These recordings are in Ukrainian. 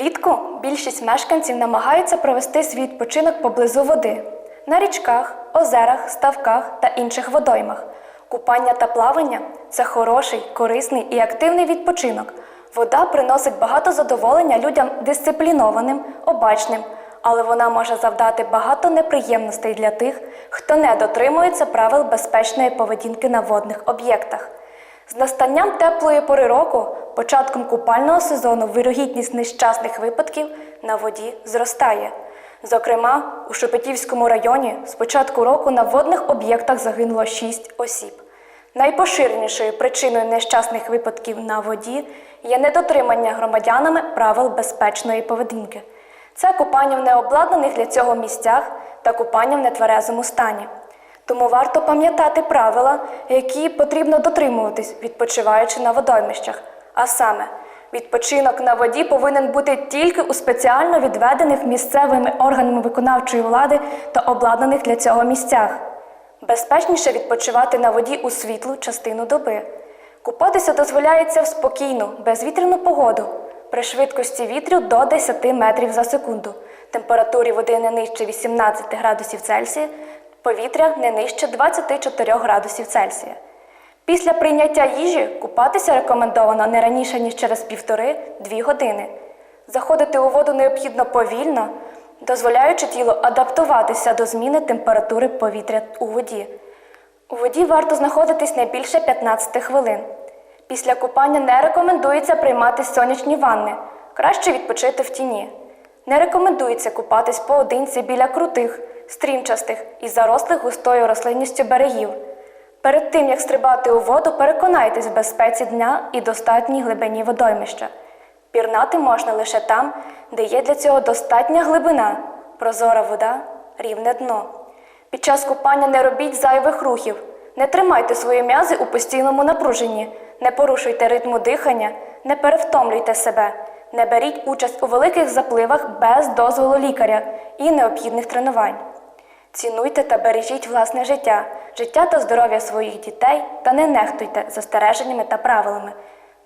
Влітку більшість мешканців намагаються провести свій відпочинок поблизу води на річках, озерах, ставках та інших водоймах. Купання та плавання це хороший, корисний і активний відпочинок. Вода приносить багато задоволення людям дисциплінованим, обачним, але вона може завдати багато неприємностей для тих, хто не дотримується правил безпечної поведінки на водних об'єктах. З настанням теплої пори року, початком купального сезону, вирогідність нещасних випадків на воді зростає. Зокрема, у Шепетівському районі з початку року на водних об'єктах загинуло 6 осіб. Найпоширенішою причиною нещасних випадків на воді є недотримання громадянами правил безпечної поведінки. Це купання в необладнаних для цього місцях та купання в нетверезому стані. Тому варто пам'ятати правила, які потрібно дотримуватись, відпочиваючи на водоймищах. А саме, відпочинок на воді повинен бути тільки у спеціально відведених місцевими органами виконавчої влади та обладнаних для цього місцях. Безпечніше відпочивати на воді у світлу частину доби. Купатися дозволяється в спокійну, безвітряну погоду при швидкості вітру до 10 метрів за секунду, температурі води не нижче 18 градусів Цельсія, повітря не нижче 24 градусів Цельсія. Після прийняття їжі купатися рекомендовано не раніше, ніж через півтори-дві години. Заходити у воду необхідно повільно, дозволяючи тілу адаптуватися до зміни температури повітря у воді. У воді варто знаходитись не більше 15 хвилин. Після купання не рекомендується приймати сонячні ванни, краще відпочити в тіні. Не рекомендується купатись поодинці біля крутих, стрімчастих і зарослих густою рослинністю берегів. Перед тим, як стрибати у воду, переконайтесь в безпеці дня і достатній глибині водоймища. Пірнати можна лише там, де є для цього достатня глибина, прозора вода, рівне дно. Під час купання не робіть зайвих рухів, не тримайте свої м'язи у постійному напруженні, не порушуйте ритму дихання, не перевтомлюйте себе, не беріть участь у великих запливах без дозволу лікаря і необхідних тренувань. Цінуйте та бережіть власне життя, життя та здоров'я своїх дітей та не нехтуйте застереженнями та правилами.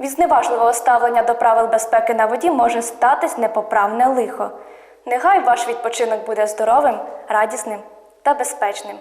Від зневажливого ставлення до правил безпеки на воді може статись непоправне лихо. Нехай ваш відпочинок буде здоровим, радісним та безпечним.